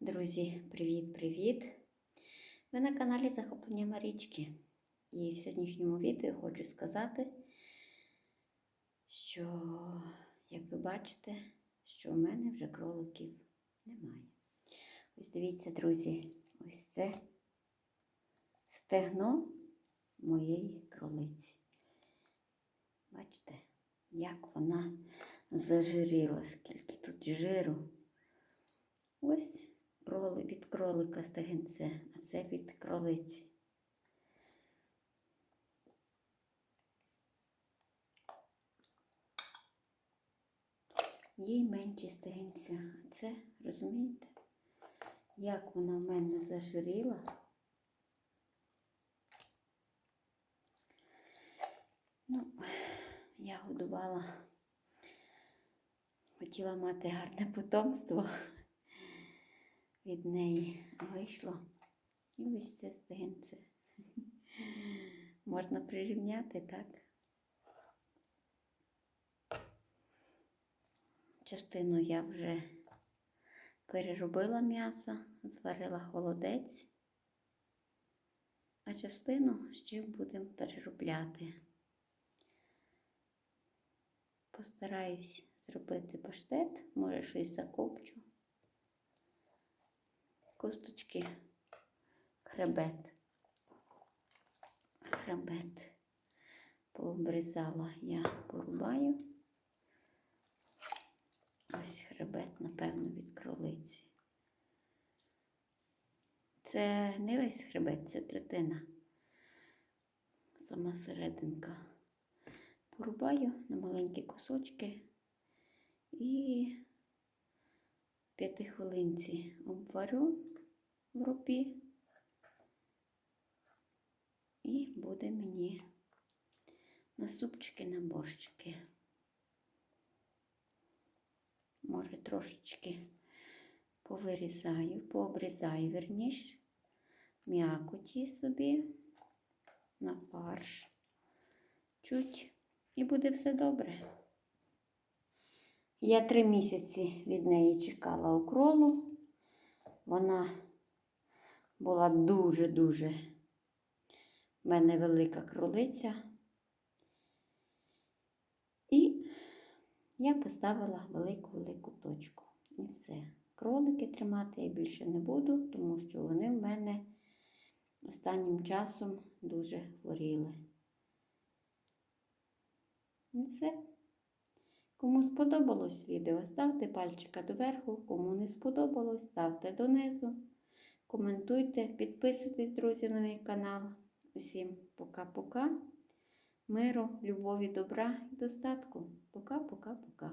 Друзі, привіт-привіт! Ви на каналі Захоплення Марічки. І в сьогоднішньому відео хочу сказати, що, як ви бачите, що у мене вже кроликів немає. Ось дивіться, друзі, ось це стегно моєї кролиці. Бачите, як вона зажиріла, скільки тут жиру. Ось від кролика стегенце, а це від кролиці. Їй менші стегенця. А це, розумієте, як вона в мене заширіла. Ну, я годувала, хотіла мати гарне потомство від неї вийшло. І ось це стегенце. Можна прирівняти, так? Частину я вже переробила м'ясо, зварила холодець, а частину ще будемо переробляти. Постараюсь зробити паштет, може щось закопчу косточки, хребет. Хребет пообрізала я порубаю. Ось хребет, напевно, від кролиці. Це не весь хребет, це третина. Сама серединка. Порубаю на маленькі кусочки і п'ятихвилинці обварю в ропі і буде мені на супчики, на борщики. Може, трошечки повирізаю, пообрізаю верніш, м'якоті собі на фарш. Чуть і буде все добре. Я три місяці від неї чекала укролу. Вона була дуже-дуже в мене велика кролиця. І я поставила велику-велику точку. І все. Кролики тримати я більше не буду, тому що вони в мене останнім часом дуже хворіли. І все. Кому сподобалось відео, ставте пальчика доверху, кому не сподобалось, ставте донизу. Коментуйте, підписуйтесь, друзі, на мій канал. Усім пока-пока. Миру, любові, добра і достатку. Пока-пока-пока.